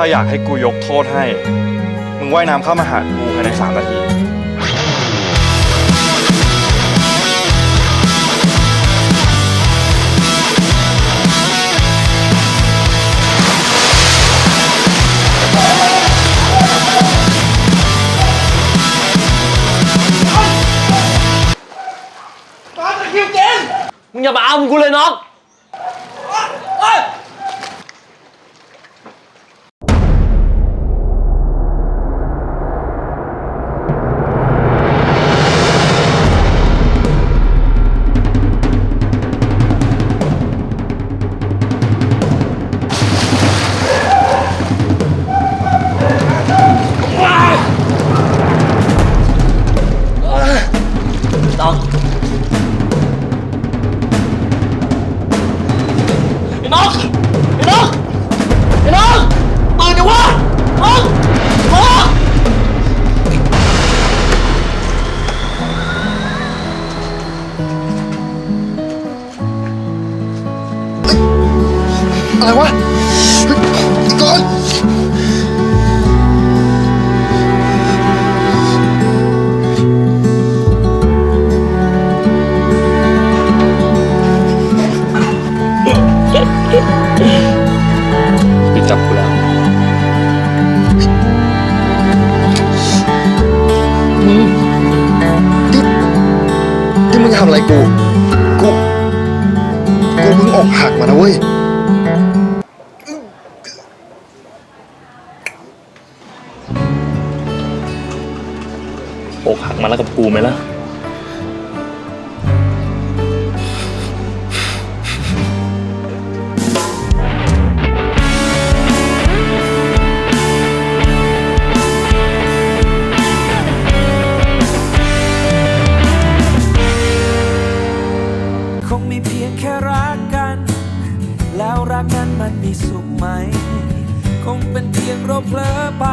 ถ้าอยากให้กูยกโทษให้ มึงว่ายน้ำเข้ามาหากูภายในสามนาที มึงอย่ามาเอามึงกูเลยน้อง น้องไอ้น้องไอ้น้องไอ้น้องตื่นดิวะน้องน้องอะไรวะ อะไรกู กู กูเพิ่งอกหักมานะเว้ย อกหักมาแล้วกับกูไหมล่ะ รักนั้นมันมีสุขไหม คงเป็นเพียงเราเพลอไป